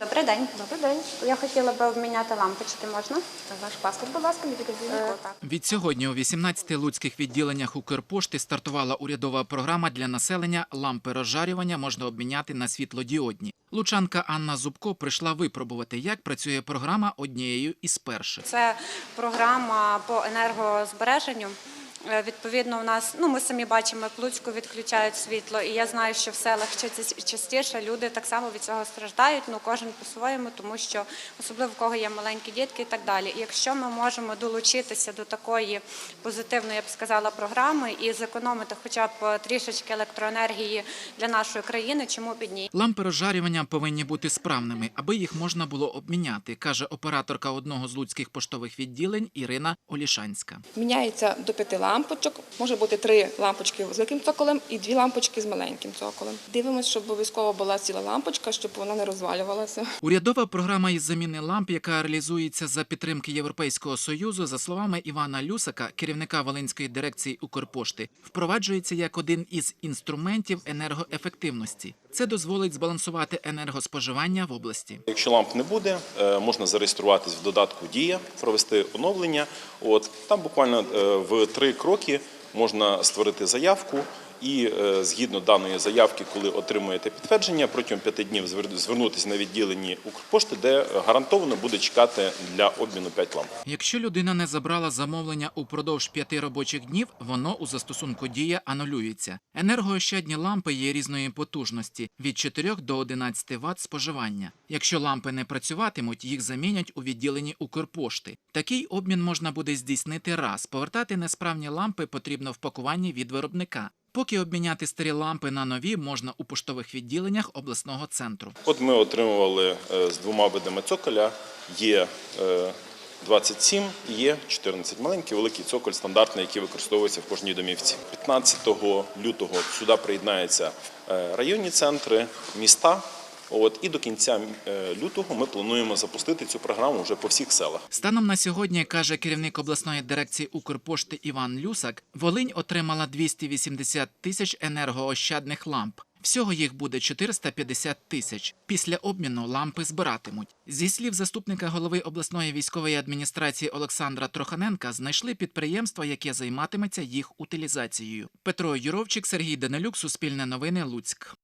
Добрий день. Добрий день. Я хотіла би обміняти лампочки, можна? Ваш паспорт, будь ласка, Е, код. Так. Відсьогодні у 18 луцьких відділеннях Укрпошти стартувала урядова програма для населення. Лампи розжарювання можна обміняти на світлодіодні. Лучанка Анна Зубко прийшла випробувати, як працює програма однією із перших. Це програма по енергозбереженню. Е, Відповідно, у нас ну ми самі бачимо, як Луцьку відключають світло, і я знаю, що в селах часті- частіше люди так само від цього страждають. Ну кожен по-своєму, тому що особливо в кого є маленькі дітки і так далі. І якщо ми можемо долучитися до такої позитивної, я б сказала, програми і зекономити хоча б трішечки електроенергії для нашої країни, чому б і ні? Лампи розжарювання повинні бути справними, аби їх можна було обміняти, каже операторка одного з луцьких поштових відділень Ірина Олішанська. Міняється до п'яти лампочок. Може бути три лампочки з великим цоколем і дві лампочки з маленьким цоколем. Дивимося, щоб обов'язково була ціла лампочка, щоб вона не розвалювалася. Урядова програма із заміни ламп, яка реалізується за підтримки Європейського союзу, за словами Івана Люсака, керівника Волинської дирекції Укрпошти, впроваджується як один із інструментів енергоефективності. Це дозволить збалансувати енергоспоживання в області. Якщо ламп не буде, е, можна зареєструватись в додатку Дія, провести оновлення. От там буквально е, в три кроки можна створити заявку. І е, згідно даної заявки, коли отримуєте підтвердження, протягом п'яти днів звер- звернутися на відділенні Укрпошти, де гарантовано буде чекати для обміну 5 ламп. Якщо людина не забрала замовлення упродовж п'яти робочих днів, воно у застосунку дія анулюється. Енергоощадні лампи є різної потужності від 4 до 11 Вт споживання. Якщо лампи не працюватимуть, їх замінять у відділенні Укрпошти. Такий обмін можна буде здійснити раз. Повертати несправні лампи потрібно в пакуванні від виробника. Поки обміняти старі лампи на нові можна у поштових відділеннях обласного центру. От ми отримували е, з двома видами цоколя. Є е, 27 і є 14. Маленький, великий цоколь стандартний, який використовується в кожній домівці. 15 лютого сюди приєднаються е, районні центри, міста. От і до кінця е, лютого ми плануємо запустити цю програму вже по всіх селах. Станом на сьогодні, каже керівник обласної дирекції Укрпошти Іван Люсак, Волинь отримала 280 тисяч енергоощадних ламп. Всього їх буде 450 тисяч. Після обміну лампи збиратимуть. Зі слів заступника голови обласної військової адміністрації Олександра Троханенка, знайшли підприємство, яке займатиметься їх утилізацією. Петро Юровчик, Сергій Данилюк, Суспільне новини, Луцьк.